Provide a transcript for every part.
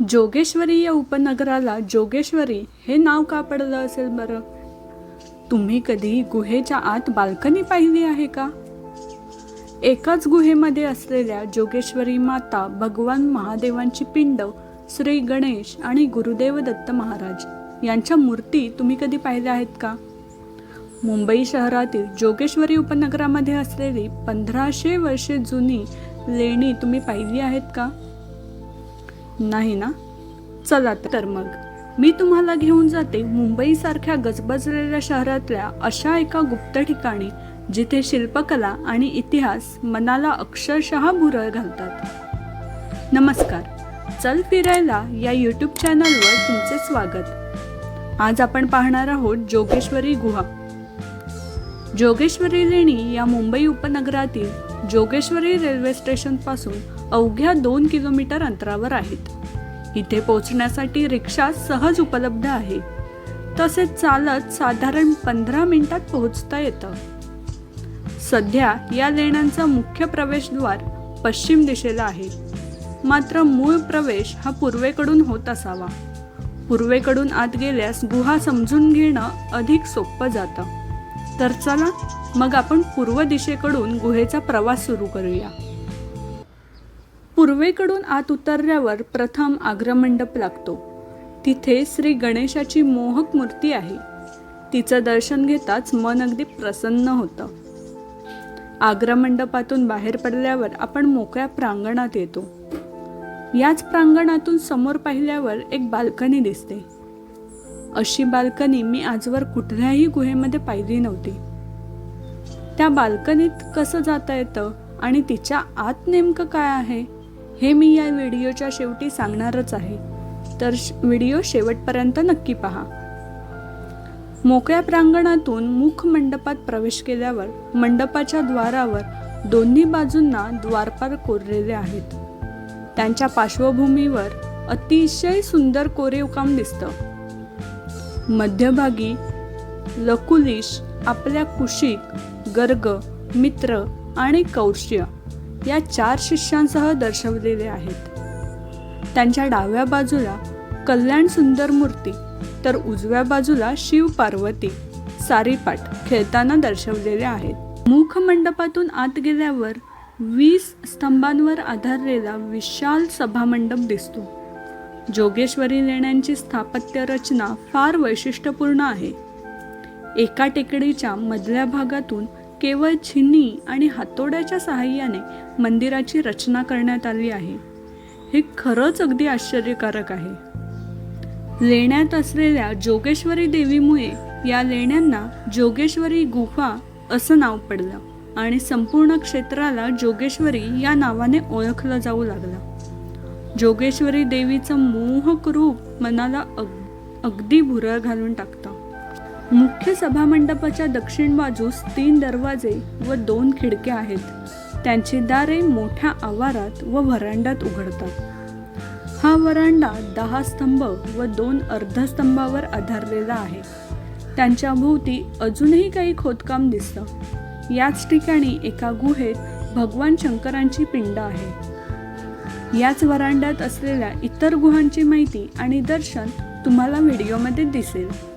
जोगेश्वरी या उपनगराला जोगेश्वरी हे नाव का पडलं असेल बरं? तुम्ही कधी गुहेच्या आत बाल्कनी पाहिली आहे का? एकाच गुहेमध्ये असलेल्या जोगेश्वरी माता भगवान महादेवांची पिंड श्री गणेश आणि गुरुदेव दत्त महाराज यांच्या मूर्ती तुम्ही कधी पाहिल्या आहेत का? मुंबई शहरातील जोगेश्वरी उपनगरामध्ये असलेली पंधराशे वर्षे जुनी लेणी तुम्ही पाहिली आहेत का? नाही ना? चला तर मग. मी तुम्हाला घेऊन जाते मुंबईसारख्या गजबजलेल्या शहरातल्या अशा एका गुप्त ठिकाणी जिथे शिल्पकला आणि इतिहास मनाला अक्षरशः भुरळ घालतात. नमस्कार. चल फिरायला या यूट्यूब चॅनलवर तुमचे स्वागत. आज आपण पाहणार आहोत जोगेश्वरी गुहा. जोगेश्वरी लेणी या मुंबई उपनगरातील जोगेश्वरी रेल्वे स्टेशनपासून अवघ्या दोन किलोमीटर अंतरावर आहेत. इथे पोहोचण्यासाठी रिक्षा सहज उपलब्ध आहे. तसेच चालत साधारण पंधरा मिनिटात पोहोचता येतं. सध्या या लेण्यांचा मुख्य प्रवेशद्वार पश्चिम दिशेला आहे. मात्र मूळ प्रवेश हा पूर्वेकडून होत असावा. पूर्वेकडून आत गेल्यास गुहा समजून घेणं अधिक सोपं जातं. तर चला मग आपण पूर्व दिशेकडून गुहेचा प्रवास सुरू करूया. पूर्वेकडून आत उतरल्यावर प्रथम आग्रमंडप लागतो. तिथे श्री गणेशाची मोहक मूर्ती आहे. तिचं दर्शन घेताच मन अगदी प्रसन्न होतं. आग्रमंडपातून बाहेर पडल्यावर आपण मोकळ्या प्रांगणात येतो. याच प्रांगणातून समोर पाहिल्यावर एक बाल्कनी दिसते. अशी बाल्कनी मी आजवर कुठल्याही गुहेमध्ये पाहिली नव्हती. त्या बाल्कनीत कसं जाता येतं आणि तिच्या आत नेमकं काय आहे? हे मी या व्हिडिओच्या शेवटी सांगणारच आहे. तर श- व्हिडिओ शेवटपर्यंत नक्की पहा. मोकळ्या प्रांगणातून मुख मंडपात प्रवेश केल्यावर मंडपाच्या द्वारावर दोन्ही बाजूंना द्वारपार कोरलेले आहेत. त्यांच्या पार्श्वभूमीवर अतिशय सुंदर कोरीवकाम दिसतं. मध्यभागी लकुलिश आपल्या कुशिक गर्ग मित्र आणि कौश्य या चार शिष्यांसह दर्शवलेले आहेत. त्यांच्या डाव्या बाजूला कल्याण सुंदर मूर्ती तर उजव्या बाजूला शिव पार्वती सारीपाट खेळताना दर्शवलेले आहेत. मुख मंडपातून आत गेल्यावर वीस स्तंभांवर आधारलेला विशाल सभामंडप दिसतो. जोगेश्वरी लेण्यांची स्थापत्य रचना फार वैशिष्ट्यपूर्ण आहे. एका टेकडीच्या मधल्या भागातून केवळ छिन्नी आणि हातोड्याच्या सहाय्याने मंदिराची रचना करण्यात आली आहे. हे खरंच अगदी आश्चर्यकारक आहे. लेण्यात असलेल्या जोगेश्वरी देवीमुळे या लेण्यांना जोगेश्वरी गुफा असं नाव पडलं आणि संपूर्ण क्षेत्राला जोगेश्वरी या नावाने ओळखलं जाऊ लागलं. जोगेश्वरी देवीचं मोहक रूप मनाला अग अगदी भुरळ घालून टाकतं. मुख्य सभामंडपाच्या दक्षिण बाजूस तीन दरवाजे व दोन खिडक्या आहेत. त्यांची दारे मोठ्या आवारात व व्हरांड्यात उघडतात. हा वरांडा दहा स्तंभ व दोन अर्धस्तंभावर आधारलेला आहे. त्यांच्या भोवती अजूनही काही खोदकाम दिसतं. याच ठिकाणी एका गुहेत भगवान शंकरांची पिंड आहे. याच वरांड्यात असलेल्या इतर गुहांची माहिती आणि दर्शन तुम्हाला व्हिडिओमध्ये दिसेल.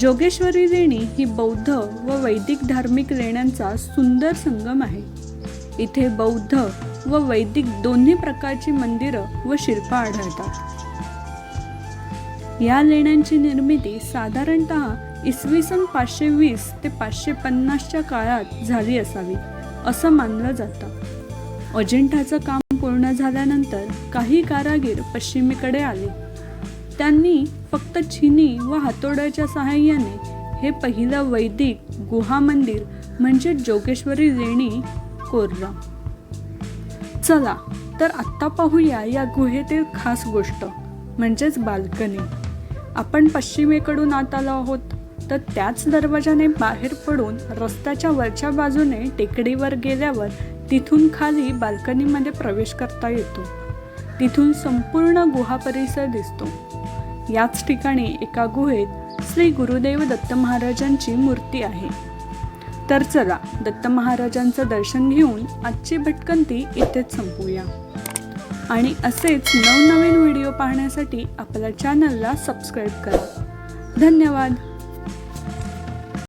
जोगेश्वरी लेणी ही बौद्ध व वैदिक धार्मिक लेण्यांचा सुंदर संगम आहे. इथे बौद्ध व वैदिक दोन्ही प्रकारची मंदिरं व शिल्प आढळतात. या लेण्यांची निर्मिती साधारणतः इसवी सन पाचशे वीस ते पाचशे पन्नासच्या काळात झाली असावी असं मानलं जातं. अजिंठाचं काम पूर्ण झाल्यानंतर काही कारागीर पश्चिमेकडे आले. त्यांनी फक्त छिनी व हातोड्याच्या सहाय्याने हे पहिलं वैदिक गुहा मंदिर म्हणजे जोगेश्वरी लेणी कोरलं चला तर आत्ता पाहूया या गुहेतील खास गोष्ट म्हणजेच बाल्कनी. आपण पश्चिमेकडून आत आलो आहोत तर त्याच दरवाजाने बाहेर पडून रस्त्याच्या वरच्या बाजूने टेकडीवर गेल्यावर तिथून खाली बाल्कनीमध्ये प्रवेश करता येतो. तिथून संपूर्ण गुहा परिसर दिसतो. याच ठिकाणी एका गुहेत श्री गुरुदेव दत्त महाराजांची मूर्ती आहे. तर चला दत्त महाराजांचं दर्शन घेऊन आजची भटकंती इथेच संपूया. आणि असेच नवनवीन व्हिडिओ पाहण्यासाठी आपल्या चॅनलला सबस्क्राईब करा. धन्यवाद!